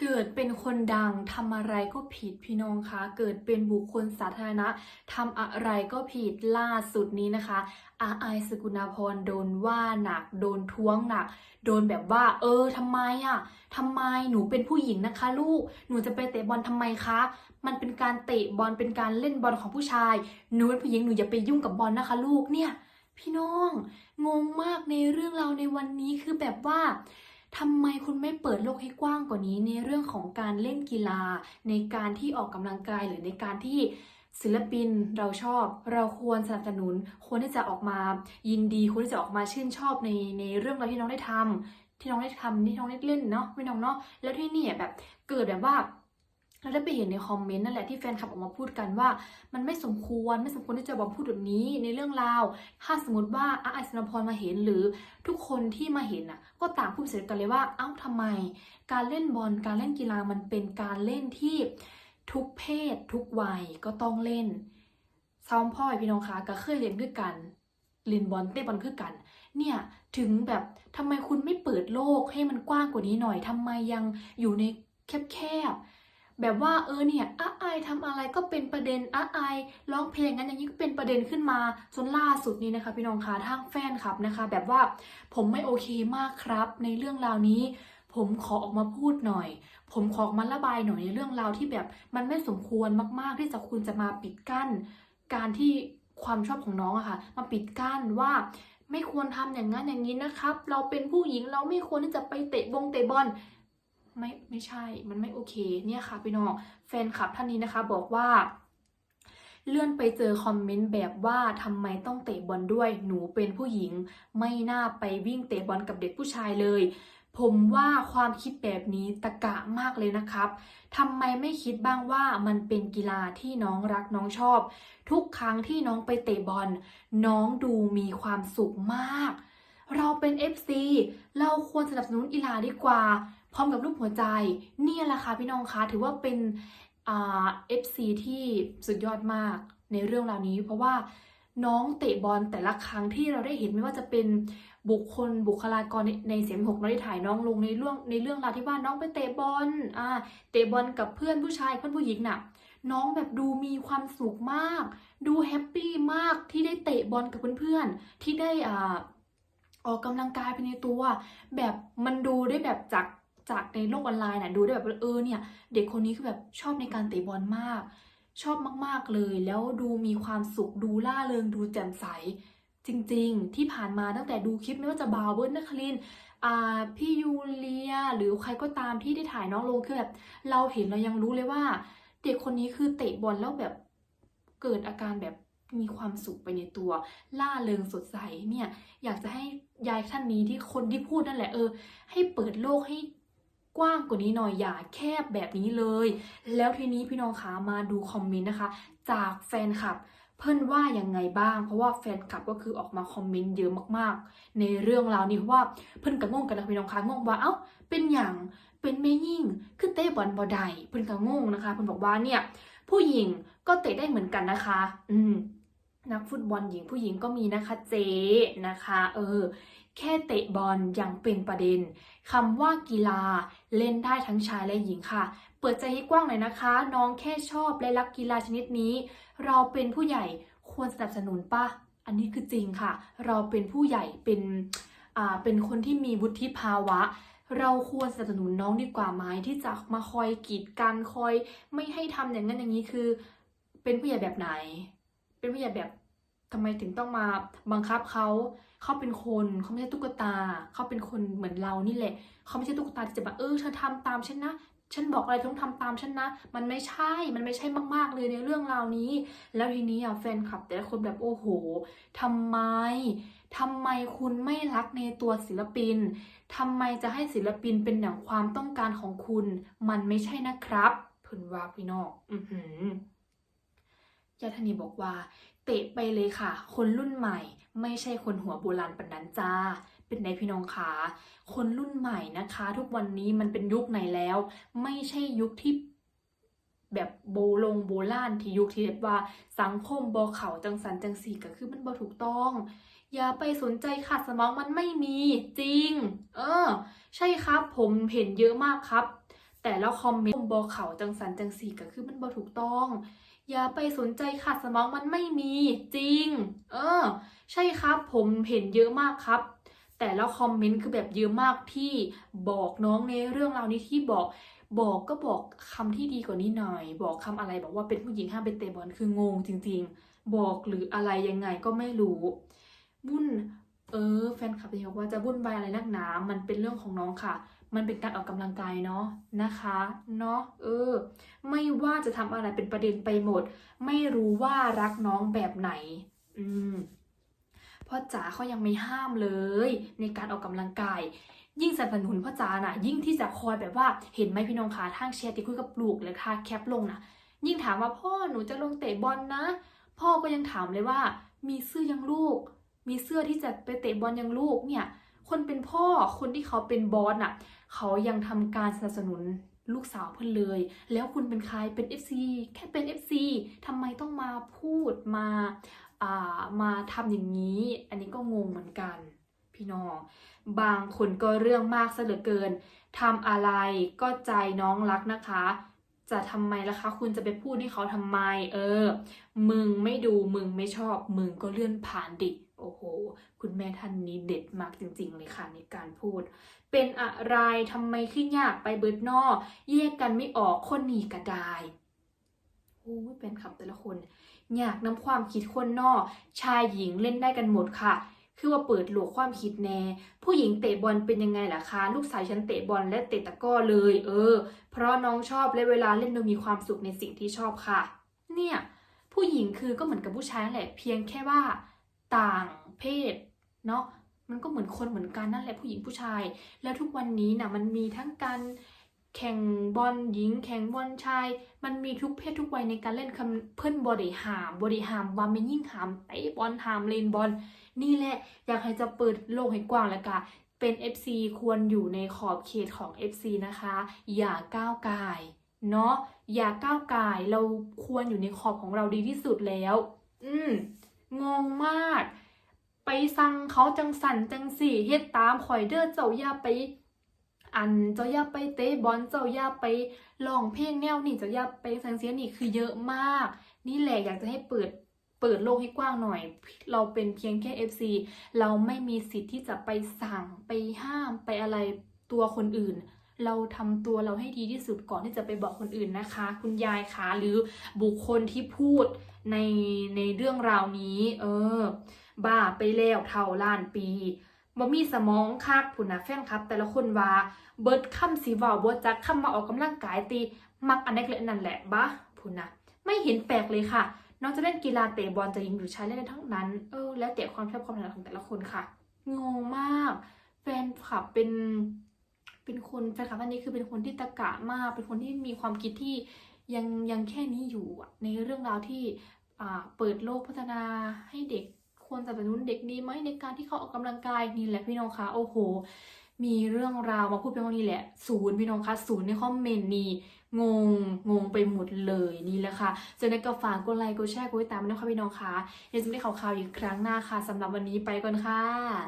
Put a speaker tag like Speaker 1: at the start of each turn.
Speaker 1: เกิดเป็นคนดังทำอะไรก็ผิดพี่น้องคะ เกิดเป็นบุคคลสาธารณะทำอะไรก็ผิดล่าสุดนี้นะคะอาไอสกุณาพรโดนว่าหนัก โดนท้วงหนัก โดนแบบว่า เออทำไมอะทำไมหนูเป็นผู้หญิงนะคะ ลูกหนูจะไปเตะบอลทำไมคะ มันเป็นการเตะบอลเป็นการเล่นบอลของผู้ชาย หนูเป็นผู้หญิงหนูอย่าไปยุ่งกับบอลนะคะ ลูกเนี่ย พี่น้องงงมากในเรื่องเราในวันนี้คือแบบว่า ทำไมคุณไม่เปิดโลกให้กว้างกว่านี้ในเรื่องของการเล่นกีฬา ในการที่ออกกำลังกายหรือในการที่ศิลปินเราชอบ เราควรสนับสนุน ควรที่จะออกมายินดี ควรที่จะออกมาชื่นชอบในในเรื่องราวที่น้องได้ทำที่น้องได้ทำที่น้องได้เล่นเนาะไม่น้องเนาะแล้วที่นี่แบบเกิดแบบว่า เราได้ไปเห็นในคอมเมนต์นั่นแหละที่แฟนคลับออกมาพูดกันว่า มันไม่สมควรไม่สมควรที่จะบอกพูดแบบนี้ในเรื่องราว ถ้าสมมติว่าอาไอสนพรมาเห็นหรือทุกคนที่มาเห็นอะ ก็ต่างพูดเสร็จกันเลยว่าเอ้าทำไม การเล่นบอลการเล่นกีฬามันเป็นการเล่นที่ทุกเพศ ทุกวัยก็ต้องเล่นซ้อมพ่อพี่น้องคะก็เคยเรียนด้วยกันเรียนบอลเตะบอลคือกัน เนี่ยถึงแบบทำไมคุณไม่เปิดโลกให้มันกว้างกว่านี้หน่อยทำไมยังอยู่ในแคบๆ แบบว่าเออเนี่ยอาไอายทำอะไรก็เป็นประเด็นอาไอายร้องเพลงงั้นอย่างนี้ก็เป็นประเด็นขึ้นมาจนล่าสุดนี้นะคะ พี่น้องคะทางแฟนคลับนะคะ แบบว่าผมไม่โอเคมากครับ ในเรื่องราวนี้ ผมขอออกมาพูดหน่อย ผมขอออกมาระบายหน่อยในเรื่องราวที่แบบมันไม่สมควรมาก ๆ ที่จะคุณจะมาปิดกั้น การที่ความชอบของน้องอะค่ะ มาปิดกั้นว่าไม่ควรทำอย่างนั้นอย่างนี้นะครับ เราเป็นผู้หญิงเราไม่ควรที่จะไปเตะบงเตะบอล ไม่ไม่ใช่มันไม่โอเคเนี่ยค่ะพี่น้องแฟนคลับท่านนี้นะคะบอกว่าเลื่อนไปเจอคอมเมนต์แบบว่าทำไมต้องเตะบอลด้วย หนูเป็นผู้หญิง ไม่น่าไปวิ่งเตะบอลกับเด็กผู้ชายเลย ผมว่าความคิดแบบนี้ตะกะมากเลยนะครับทำไมไม่คิดบ้างว่ามันเป็นกีฬาที่น้องรักน้องชอบ ทุกครั้งที่น้องไปเตะบอล น้องดูมีความสุขมาก เราเป็น FC เราควรสนับสนุนกีฬาดีกว่า พร้อมกับรูปหัวใจนี่แหละค่ะพี่น้องคะถือว่าเป็นเอ่า FC ที่สุดยอดมากในเรื่องราวนี้ เพราะว่าน้องเตะบอลแต่ละครั้งที่เราได้เห็นไม่ว่าจะเป็นบุคคลบุคลากรในเสียงหกน้องได้ถ่ายน้องลงในเรื่องในเรื่องราวที่ว่าน้องไปเตะบอลอ่าเตะบอลกับเพื่อนผู้ชายเพื่อนผู้หญิงน่ะน้องแบบดูมีความสุขมาก ดูแฮปปี้มากที่ได้เตะบอลกับเพื่อนๆที่ได้อ่าออกกำลังกายไปในตัว แบบมันดูได้แบบจาก จากในโลกออนไลน์น่ะดูได้แบบเออเนี่ย เด็กคนนี้คือแบบชอบในการเตะบอลมาก ชอบมากๆเลย แล้วดูมีความสุขดูล่าเริงดูแจ่มใส จริงๆ ที่ผ่านมาตั้งแต่ดูคลิปไม่ว่าจะบาวเบิร์นนัคลินพี่ยูเลียหรือใครก็ตามที่ได้ถ่ายน้องลงคือแบบเราเห็นเรายังรู้เลยว่า เด็กคนนี้คือเตะบอลแล้วแบบเกิดอาการแบบมีความสุขไปในตัว ล่าเริงสดใสเนี่ย อยากจะให้ยายท่านนี้ที่คนที่พูดนั่นแหละเออ ให้เปิดโลกให้ กว้างกว่านี้หน่อยอย่าแคบแบบนี้เลย แล้วทีนี้พี่น้องคะมาดูคอมเมนต์นะคะ จากแฟนคลับ เพิ่อนว่ายังไงบ้าง เพราะว่าแฟนคลับก็คือออกมาคอมเมนต์เยอะมากๆ ในเรื่องราวนี้เพราะว่าเพิ่อนก็งงกันนะพี่น้องคะงงว่าเอ้าเป็นอย่างเป็นแม่ยิ่งคือเตะบอลบ่ไดเพิ่อนก็งงนะคะเพิ่อนบอกว่าเนี่ยผู้หญิงก็เตะได้เหมือนกันนะคะ อืมนักฟุตบอลหญิงผู้หญิงก็มีนะคะเจนะคะ เออ แค่เตะบอลยังเป็นประเด็นคำว่ากีฬาเล่นได้ทั้งชายและหญิงค่ะ เปิดใจให้กว้างหน่อยนะคะ น้องแค่ชอบและรักกีฬาชนิดนี้ เราเป็นผู้ใหญ่ควรสนับสนุนปะอันนี้คือจริงค่ะ เราเป็นผู้ใหญ่เป็นอ่าเป็นคนที่มีวุฒิภาวะ เราควรสนับสนุนน้องดีกว่าไหมที่จะมาคอยกีดกันคอย ไม่ให้ทำอย่างนั้นอย่างนี้คือ เป็นผู้ใหญ่แบบไหน เป็นผู้ใหญ่แบบ ทำไมถึงต้องมาบังคับเขาเขาเป็นคนเขาไม่ใช่ตุ๊กตาเขาเป็นคนเหมือนเรานี่แหละเขาไม่ใช่ตุ๊กตาที่จะแบบเออเธอทำตามฉันนะฉันบอกอะไรต้องทำตามฉันนะ มันไม่ใช่ มันไม่ใช่มาก ๆ เลยในเรื่องราวนี้ แล้วทีนี้อะแฟนคลับแต่ละคนแบบโอ้โหทำไมทำไมคุณไม่รักในตัวศิลปินทำไมจะให้ศิลปินเป็นอย่างความต้องการของคุณ มันไม่ใช่นะครับเพิ่นว่าพี่นองอือหือยาธนีบอกว่า เตะไปเลยค่ะ คนรุ่นใหม่ ไม่ใช่คนหัวโบราณปันนั้นจ้า เป็นไงพี่น้องคะคนรุ่นใหม่นะคะ ทุกวันนี้มันเป็นยุคไหนแล้ว ไม่ใช่ยุคที่แบบโบลงโบราณที่ยุคที่แบบว่าสังคมบอเขาจังสันจังสีก็คือมันบ่ถูกต้อง อย่าไปสนใจค่ะสมองมันไม่มีจริง เออ ใช่ครับ ผมเห็นเยอะมากครับ แต่แล้วคอมเมนต์บอเขาจังสันจังสีก็คือมันบอถูกต้อง อย่าไปสนใจค่ะสมองมันไม่มีจริง เออ ใช่ครับผมเห็นเยอะมากครับ แต่แล้วคอมเมนต์คือแบบเยอะมากที่บอกน้องในเรื่องราวนี้ที่บอกบอกก็บอกคำที่ดีกว่านี้หน่อย บอกคำอะไรบอกว่าเป็นผู้หญิงห้ามไปเตะบอลคืองงจริง ๆ บอกหรืออะไรยังไงก็ไม่รู้วุ่น เออ แฟนคลับจะบอกว่าจะวุ่นวายอะไรนักหนา มันเป็นเรื่องของน้องค่ะ มันเป็นการออกกำลังกายเนาะนะคะ เนาะเออ ไม่ว่าจะทำอะไรเป็นประเด็นไปหมด ไม่รู้ว่ารักน้องแบบไหน อืมพ่อจ๋าเขายังไม่ห้ามเลย ในการออกกำลังกาย ยิ่งสนับสนุนพ่อจ๋าน่ะ ยิ่งที่จะคอยแบบว่าเห็นไหมพี่น้องคะทางแชทที่คุยกับลูกเลยค่ะแคปลงน่ะ ยิ่งถามว่าพ่อหนูจะลงเตะบอลนะพ่อก็ยังถามเลยว่า มีเสื้อยังลูก มีเสื้อที่จะไปเตะบอลยังลูกเนี่ย คนเป็นพ่อคนที่เขาเป็นบอสน่ะเขายังทำการสนับสนุนลูกสาวเพื่อนเลย แล้วคุณเป็นใครเป็น FC แค่เป็น FC ทำไมต้องมาพูดมาอ่ามาทำอย่างนี้ อันนี้ก็งงเหมือนกัน พี่น้อง บางคนก็เรื่องมากซะเหลือเกินทำอะไรก็ใจน้องรักนะคะจะทำไมล่ะคะ คุณจะไปพูดให้เขาทำไม เออ มึงไม่ดูมึงไม่ชอบ มึงก็เลื่อนผ่านดิ โอ้โห คุณแม่ท่านนี้เด็ดมากจริง ๆ เลยค่ะในการพูด เป็นอะไรทำไมขึ้นยากไปเบิดนอแยกกันไม่ออกคนหนีกระดายโอ้เป็นคำแต่ละคน อยากนำความคิดคนนอกชายหญิงเล่นได้กันหมดค่ะ คือว่าเปิดโลกความคิดแน่ ผู้หญิงเตะบอลเป็นยังไงล่ะคะ ลูกสาวฉันเตะบอลและเตะตะก้อเลย เออ เพราะน้องชอบและเวลาเล่นดยมีความสุขในสิ่งที่ชอบค่ะ เนี่ย ผู้หญิงคือก็เหมือนกับผู้ชายแหละ เพียงแค่ว่า ต่างเพศเนาะมันก็เหมือนคนเหมือนกันนั่นแหละผู้หญิงผู้ชาย แล้วทุกวันนี้นะมันมีทั้งการแข่งบอลหญิง แข่งบอลชาย มันมีทุกเพศทุกวัยในการเล่นคำเพื่อนบริหามบริหามว่าไม่ยิ่งหามเตะบอลหามเลนบอลนี่แหละอยากให้จะเปิดโลกให้กว้างแล้วก็เป็น FC ควรอยู่ในขอบเขตของ FC นะคะ อย่าก้าวกายเนาะอย่าก้าวกายเราควรอยู่ในขอบของเราดีที่สุดแล้ว อืม งงมาก ไปสั่งเขาจังสันจังสี่เฮ็ดตามข่อยเด้อเจ้าอย่าไป อันเจ้าอย่าไปเตะบอลเจ้าอย่าไปร้องเพลงแนวนี่เจ้าอย่าไปสังเสียนี่คือเยอะมาก นี่แหละอยากจะให้เปิดเปิดโลกให้กว้างหน่อย เราเป็นเพียงแค่ FC เราไม่มีสิทธิ์ที่จะไปสั่งไปห้ามไปอะไรตัวคนอื่น เราทำตัวเราให้ดีที่สุดก่อนที่จะไปบอกคนอื่นนะคะ คุณยายคะหรือบุคคลที่พูด ในในเรื่องราวนี้ เออ บ้าไปแล้วเท่าล้านปีบ่มีสมองคักผุนนะแฟนครับ แต่ละคนว่าเบิดคำสีว้าบ่จักคำมาออกกำลังกายตีมักอันเล็กเลยนั่นแหละบ้าผุนนะไม่เห็นแปลกเลยค่ะ น้องจะเล่นกีฬาเตะบอลจะยิงหรือชายเล่นได้ทั้งนั้น เออ แล้วแต่ความชอบความถนัดของแต่ละคนค่ะงงมาก แฟนคลับเป็นเป็นคนแฟนคลับอันนี้คือเป็นคนที่ตะกะมาก เป็นคนที่มีความคิดที่ ยังยังแค่นี้อยู่ในเรื่องราวที่เปิดโลกพัฒนาให้เด็กควรสนับสนุนเด็กดีไหมในการที่เขาออกกำลังกายนี่แหละพี่น้องคะโอ้โห มีเรื่องราวมาพูดเป็นวันนี้แหละศูนย์พี่น้องคะศูนย์ในคอมเมนต์นี่งงงงไปหมดเลยนี่แหละค่ะเจอในกระฝากกดไลค์กดแชร์กดติดตามด้วยนะคะพี่น้องคะเดี๋ยวจะไม่ได้ข่าวๆอีกครั้งหน้าค่ะสำหรับวันนี้ไปก่อนค่ะ